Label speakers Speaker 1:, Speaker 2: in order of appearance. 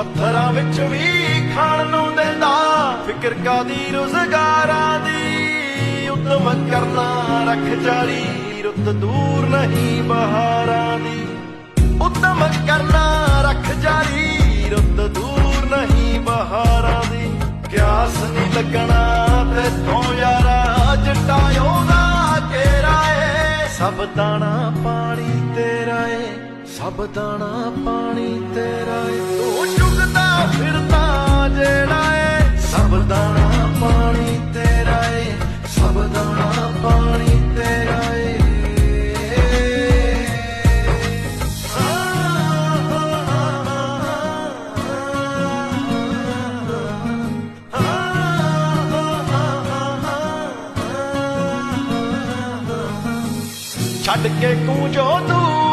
Speaker 1: ਪੱਥਰਾਂ ਵਿੱਚ ਵੀ ਖਾਣ ਨੂੰ ਦਿੰਦਾ। ਫਿਕਰ ਕਾਦੀ, ਰੁਜ਼ਗਾਰਾਂ ਦੀ ਉਦਮ ਕਰਨਾ ਰੱਖ ਜਾਰੀ ਰੁੱਤ ਦੂਰ ਨਹੀਂ ਬਹਾਰਾਂ ਦੀ। ਉਦਮ ਕਰਨਾ ਰੱਖ ਜਾਰੀ ਰੁੱਤ ਦੂਰ ਨਹੀਂ ਬਹਾਰਾਂ ਦੀ। ਕਿਆਸ ਨਹੀਂ ਲੱਗਣਾ ਤੇ ਤੋਂ ਯਾਰਾ ਜੱਟਾ ਉਹਦਾ ਤੇਰਾ ਏ। ਸਭ ਦਾਣਾ ਪਾਣੀ ਤੇਰਾ ਏ। ਸਭ ਦਾਣਾ ਪਾਣੀ ਤੇਰਾ ਏ। ਫਿਰਦਾ ਜਿਹੜਾ ਏ ਸਭ ਦਾਣਾ ਪਾਣੀ ਤੇਰਾ ਏ, ਸਭ ਦਾਣਾ ਪਾਣੀ ਤੇਰਾ ਏ। ਛੱਡ ਕੇ ਕੂੰਜੋ ਤੂੰ